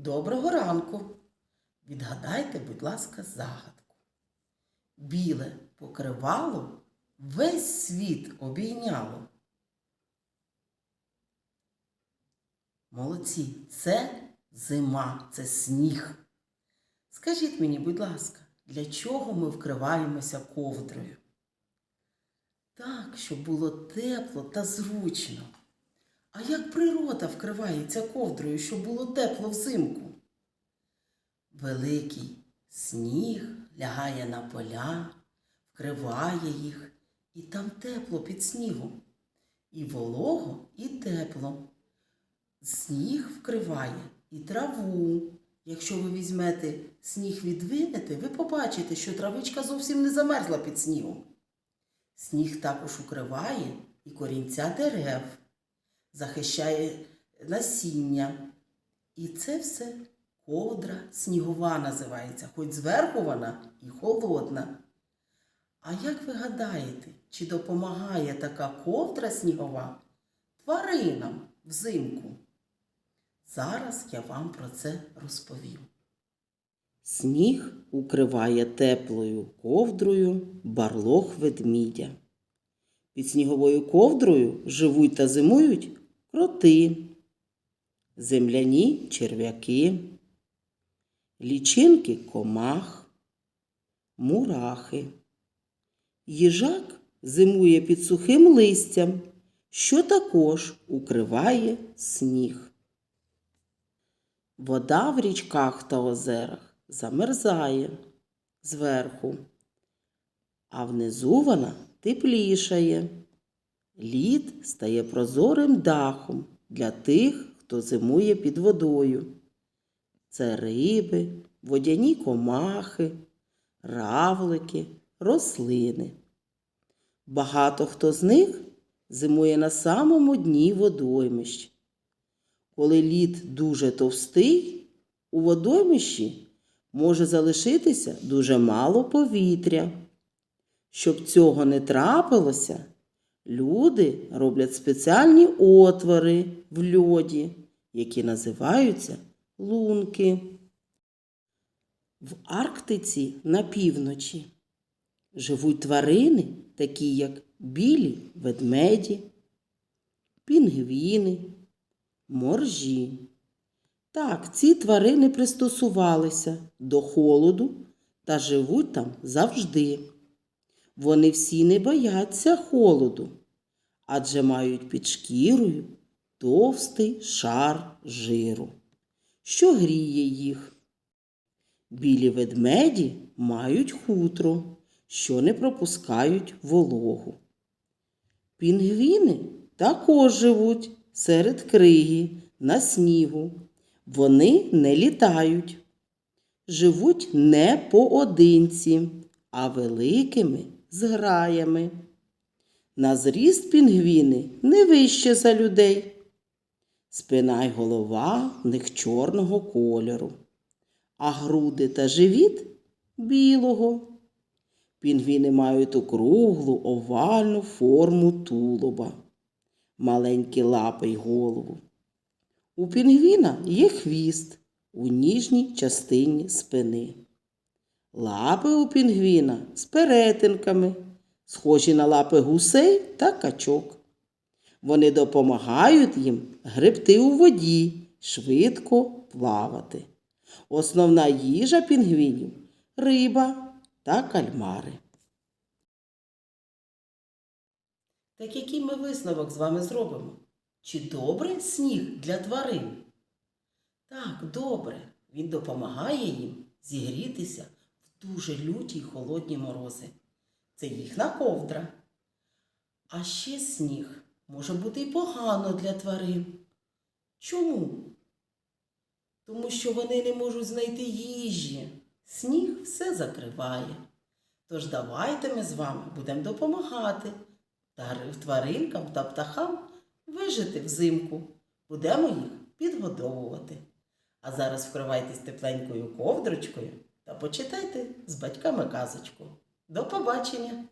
Доброго ранку. Відгадайте, будь ласка, загадку. Біле покривало весь світ обійняло. Молодці, це зима, це сніг. Скажіть мені, будь ласка, для чого ми вкриваємося ковдрою? Так, щоб було тепло та зручно. А як природа вкривається ковдрою, щоб було тепло взимку? Великий сніг лягає на поля, вкриває їх, і там тепло під снігом. І волого, і тепло. Сніг вкриває і траву. Якщо ви візьмете сніг відвинете, ви побачите, що травичка зовсім не замерзла під снігом. Сніг також укриває і корінця дерев, захищає насіння. І це все ковдра снігова називається, хоч зверху вона і холодна. А як ви гадаєте, чи допомагає така ковдра снігова тваринам взимку? Зараз я вам про це розповім. Сніг укриває теплою ковдрою барлог ведмідя. Під сніговою ковдрою живуть та зимують кроти, земляні черв'яки, лічинки комах, мурахи. Їжак зимує під сухим листям, що також укриває сніг. Вода в річках та озерах замерзає зверху, а внизу вона теплішає. Лід стає прозорим дахом для тих, хто зимує під водою. Це риби, водяні комахи, равлики, рослини. Багато хто з них зимує на самому дні водоймищ. Коли лід дуже товстий, у водоймищі може залишитися дуже мало повітря. Щоб цього не трапилося, люди роблять спеціальні отвори в льоді, які називаються лунки. В Арктиці на півночі живуть тварини, такі як білі ведмеді, пінгвіни, моржі. Так, ці тварини пристосувалися до холоду та живуть там завжди. Вони всі не бояться холоду, адже мають під шкірою товстий шар жиру, що гріє їх. Білі ведмеді мають хутро, що не пропускають вологу. Пінгвіни також живуть серед криги на снігу. Вони не літають. Живуть не поодинці, а великими зграями. На зріст пінгвіни не вище за людей. Спина й голова в них чорного кольору, а груди та живіт білого. Пінгвіни мають округлу овальну форму тулуба, маленькі лапи й голову. У пінгвіна є хвіст у ніжній частині спини. Лапи у пінгвіна з перетинками, схожі на лапи гусей та качок. Вони допомагають їм гребти у воді, швидко плавати. Основна їжа пінгвінів риба та кальмари. Так який ми висновок з вами зробимо? Чи добре сніг для тварин? Так, добре. Він допомагає їм зігрітися дуже люті й холодні морози. Це їхня ковдра. А ще сніг може бути й погано для тварин. Чому? Тому що вони не можуть знайти їжі. Сніг все закриває. Тож давайте ми з вами будемо допомагати тваринкам та птахам вижити взимку. Будемо їх підгодовувати. А зараз вкривайтесь тепленькою ковдрочкою та почитайте з батьками казочку. До побачення!